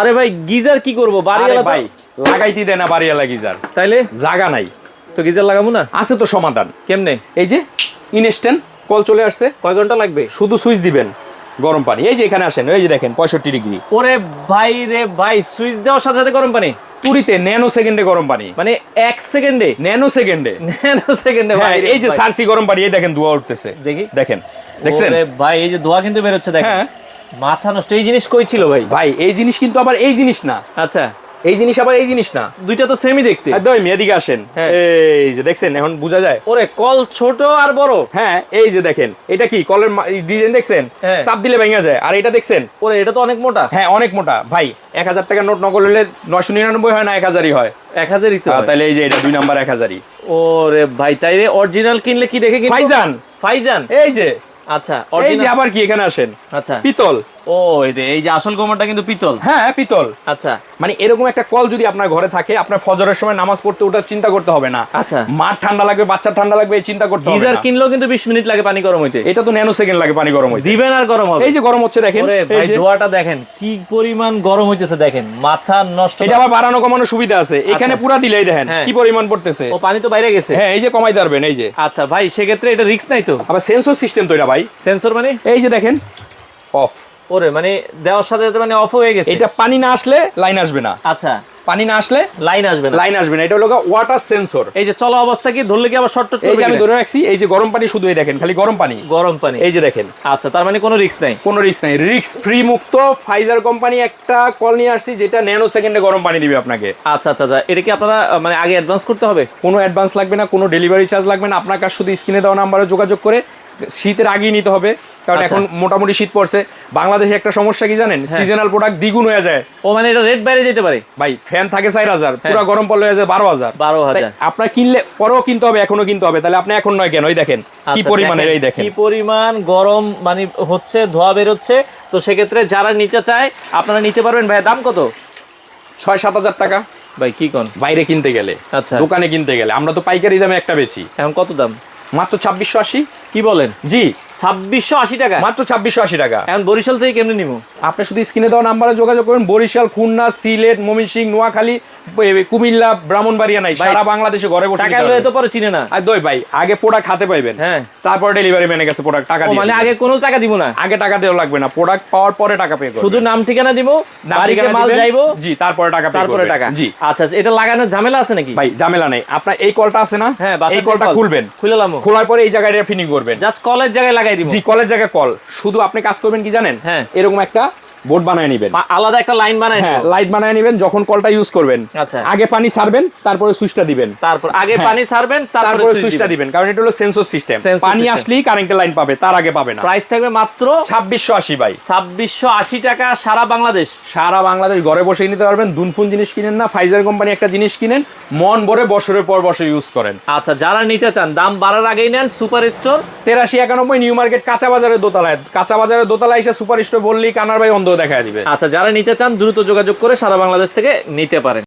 আরে ভাই গিজার কি করব? বাড়ি ভাই লাগাইতে দেয় না বাড়িওয়ালা গিজার। তাইলে? জায়গা নাই। তো গিজার লাগাবো না? আছে তো সমাধান। কেমনে? এই যে ইনস্ট্যান্ট কল চলে আসছে। কয় ঘণ্টা লাগবে? শুধু সুইচ দিবেন গরম পানি। এই যে এখানে আসেন এই যে দেখেন পঁয়ষট্টি ডিগ্রি। ওরে ভাই রে ভাই সুইচ দেওয়ার সাথে সাথে গরম পানি? তুরিতে ন্যানো সেকেন্ডে গরম পানি। মানে এক সেকেন্ডে? ন্যানো সেকেন্ডে। ন্যানো সেকেন্ডে হ্যাঁ ভাই এই যে। সারসি গরম পানি এই দেখেন ধোয়া উঠতেছে। দেখি। দেখেন দেখছেন? ভাই এই যে ধোয়া কিন্তু বেরোচ্ছে দেখেন। হ্যাঁ। মাথা নষ্ট এই জিনিস কই ছিল ভাই? ভাই এই জিনিস কিন্তু আবার এই জিনিস না। আচ্ছা। এই জিনিস আবার এই জিনিস না। দুইটা তো সেমই দেখতে। একদম এদিকে আসেন। হ্যাঁ। এই যে দেখছেন এখন বোঝা যায়। ওরে কল ছোট আর বড়। হ্যাঁ এই যে দেখেন এটা কি কলের ডিজাইন দেখছেন? হ্যাঁ। চাপ দিলে ভেঙে যায় আর এটা দেখছেন? ওরে এটা তো অনেক মোটা। হ্যাঁ অনেক মোটা। ভাই এক হাজার টাকা নোট নকল হলে নয়শো নিরানব্বই হয় না এক হাজারই হয়। এক হাজারই তো তাহলে এই যে এটা দুই নাম্বার এক হাজারই। ওরে ভাই তাইরে অরিজিনাল কিনলে কি দেখে ফাইজান। ফাইজান। এই যে আচ্ছা এই যে আবার কি এখানে আসেন? আচ্ছা। পিতল। ও এই যে আসল গোমরটা কিন্তু পিতল। হ্যাঁ পিতল। আচ্ছা। মানে এরকম একটা কল যদি আপনার ঘরে থাকে আপনার ফজরের সময় নামাজ পড়তে ওটা চিন্তা করতে হবে না। আচ্ছা। মার ঠান্ডা লাগবে বাচ্চার ঠান্ডা লাগবে এই চিন্তা করতে হবে গিজার কিনলেও কিন্তু 20 মিনিট লাগে পানি গরম হইতে। এটা তো ন্যানো সেকেন্ড লাগে পানি গরম হইতে। দিবেন আর গরম হবে। এই যে গরম হচ্ছে দেখেন এই ধোয়াটা দেখেন কি পরিমাণ গরম হইতেছে দেখেন মাথা নষ্ট এটা আবার বাড়ানো কমানো সুবিধা আছে। এখানে পুরা দিলেই দেখেন হ্যাঁ। কি পরিমাণ পড়তেছে। ও পানি তো বাইরে গেছে। হ্যাঁ এই যে কমাইতে পারবেন এই যে। আচ্ছা ভাই সেক্ষেত্রে এটা রিস্ক নাই তো? আবার সেন্সর সিস্টেম তো এটা ভাই। সেন্সর মানে? এই যে দেখেন অফ ওরে মানে দেওয়ার সাথে সাথে মানে অফ হয়ে গেছে। এটা পানি না আসলে লাইন আসবে না। আচ্ছা। পানি না আসলে লাইন আসবে না। লাইন আসবে না। এটা হলো ওয়াটার সেন্সর এই যে চলা অবস্থা কি? ধরলে কি আবার শর্ট এই যে আমি ধরে রাখছি এই যে গরম পানি শুধু এই দেখেন খালি গরম পানি। গরম পানি। এই যে দেখেন। আচ্ছা তার মানে কোনো রিস্ক নাই? কোনো রিস্ক নাই। রিস্ক ফ্রি মুক্ত ফাইজার কোম্পানি একটা কল নিয়ে আসছি যেটা ন্যানো সেকেন্ডে গরম পানি দিবে আপনাকে। আচ্ছা আচ্ছা আচ্ছা। এটা কি আপনারা মানে আগে অ্যাডভান্স করতে হবে? কোনো অ্যাডভান্স লাগবে না কোনো ডেলিভারি চার্জ লাগবে না। আপনার কাছ শুধু স্ক্রিনে দেওয়া নাম্বারে যোগাযোগ করে শীতের আগেই নিতে হবে কারণ আচ্ছা। এখন মোটামুটি শীত পড়ছে। বাংলাদেশে একটা সমস্যা কি জানেন? হ্যাঁ। সিজনাল প্রোডাক্ট দ্বিগুণ হয়ে যায়। ও মানে এটা রেট বাইরে যেতে পারে? ভাই ফ্যান থাকে চার হাজার হ্যাঁ। পুরো গরম পড়লে হয়ে যায় বারো হাজার। 12,000 তাই আপনার কিনলে পরেও কিনতে হবে এখনও কিনতে হবে। তাহলে আপনি এখন নয় কেন? ওই দেখেন কি আচ্ছা, পরিমাণের এই দেখেন। কি পরিমাণ গরম মানে হচ্ছে ধোয়া বেরোচ্ছে। তো সেক্ষেত্রে যারা নিতে চায় আপনারা নিতে পারবেন। ভাই দাম কত? ছয় সাত হাজার টাকা। ভাই কি কোন? বাইরে কিনতে গেলে আচ্ছা। দোকানে কিনতে গেলে। আমরা তো পাইকারি দামে একটা বেচি। এখন কত দাম? মাত্র ছাব্বিশশো আশি? কি বলেন? জি। ছাব্বিশশো আশি টাকা। মাত্র ছাব্বিশশো আশি টাকা। এখন বরিশাল থেকে কেমনে নিবো? আপনি শুধু স্ক্রিনে দেওয়া নাম্বারে যোগাযোগ করুন। বরিশাল খুলনা সিলেট ময়মনসিংহ নোয়াখালী কুমিল্লা ব্রাহ্মণবাড়িয়া নাই। সারা বাংলাদেশে ঘরে বসে টাকা লয়ে তো পরে চিনে না। আর দই ভাই আগে প্রোডাক্ট হাতে পাইবেন। হ্যাঁ। তারপর ডেলিভারি ম্যানের কাছে প্রোডাক্ট টাকা দিয়ে মানে আগে কোনো টাকা দিব না? আগে টাকা দেওয়া লাগবে না। প্রোডাক্ট পাওয়ার পরে টাকা পে শুধু নাম ঠিকানা দিব বাড়িতে মাল দিবেন, যাইবো। জি তারপরে টাকা তারপরে টাকা। জি। আচ্ছা এটা লাগানোর ঝামেলা আছে নাকি? ভাই ঝামেলা নেই। আপনার এই কলটা আছে না? হ্যাঁ এই কলটা খুলবেন। খুলে লামো। খোলার পরে এই জায়গায় ফিনিং করবেন। জাস্ট কলের জায়গায় লাগাই দিব। জি কলের জায়গায় কল। শুধু আপনি কাজ করবেন কি জানেন? হ্যাঁ। এরকম একটা বোর্ড বানায় নেবেন। আলাদা একটা লাইন বানাই হ্যাঁ লাইট বানায় নেবেন যখন কলটা ইউজ করবেন। আচ্ছা। আগে পানি ছাড়বেন তারপরে সুইচটা দিবেন। তারপর আগে হ্যাঁ। পানি ছাড়বেন তারপরে সুইচটা দিবেন। কারণ এটা হলো সেন্সর সিস্টেম পানি আসলেই কারেন্টের লাইন পাবে তার আগে পাবে না। প্রাইস থাকবে মাত্র ছাব্বিশশো আশি ভাই। ছাব্বিশশো আশি টাকা সারা বাংলাদেশ। সারা বাংলাদেশ ঘরে বসে নিতে পারবেন। দুনফুন জিনিস কিনেন না ফাইজার কোম্পানি একটা জিনিস কিনেন মন ভরে বছরের পর বছর ইউজ করেন। আচ্ছা যারা নিতে চান দাম বাড়ার আগেই নেন সুপার স্টোর তেরাশি একানব্বই নিউ মার্কেট কাঁচা বাজারের দোতলায়। কাঁচা বাজারের দোতলায় এসে সুপার স্টোর বললেই কানার ভাই অন্ধ দেখা দিবে। আচ্ছা যারা নিতে চান দ্রুত যোগাযোগ করে সারা বাংলাদেশ থেকে নিতে পারেন।